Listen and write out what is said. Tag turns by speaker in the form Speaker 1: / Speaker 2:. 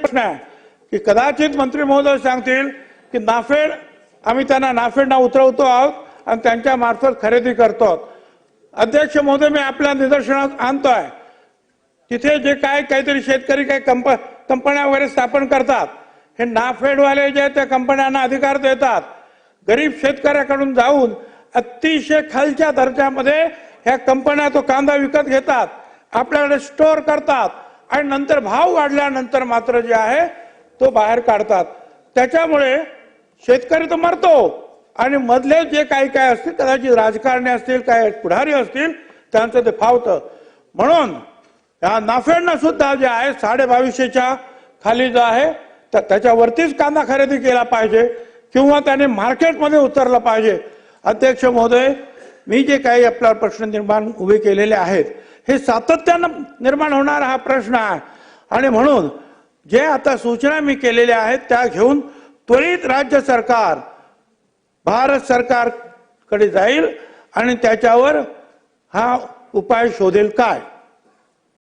Speaker 1: प्रश्न आहे की कदाचित मंत्री महोदय सांगतील की नाफेड आम्ही त्यांना नाफेडना उतरवतो आहोत आणि त्यांच्या मार्फत खरेदी करतो आहोत. अध्यक्ष महोदय मी आपल्या निदर्शनात आणतोय. तिथे जे काय काहीतरी शेतकरी काही कंप कंपन्या वगैरे स्थापन करतात हे नाफेडवाले जे आहेत त्या कंपन्यांना अधिकार देतात. गरीब शेतकऱ्याकडून जाऊन अतिशय खालच्या दर्जामध्ये ह्या कंपन्या तो कांदा विकत घेतात आपल्याकडे स्टोअर करतात. आणि नंतर भाव वाढल्यानंतर मात्र जे आहे तो बाहेर काढतात. त्याच्यामुळे शेतकरी तर मरतो. आणि मधले जे काही काय असतील कदाचित राजकारणी असतील काय पुढारी असतील त्यांचं ते फावतं. म्हणून या नाफेडनं सुद्धा जे आहे साडे बावीसशेच्या खाली जो आहे तर त्याच्यावरतीच कांदा खरेदी केला पाहिजे. किंवा त्याने मार्केटमध्ये उतरलं पाहिजे. अध्यक्ष महोदय मी जे काही आपला प्रश्न निर्माण उभे केलेले आहेत हे सातत्यानं निर्माण होणारा हा प्रश्न आहे. आणि म्हणून जे आता सूचना मी केलेल्या आहेत त्या घेऊन त्वरित राज्य सरकार भारत सरकारकडे जाईल आणि त्याच्यावर हा उपाय शोधेल काय?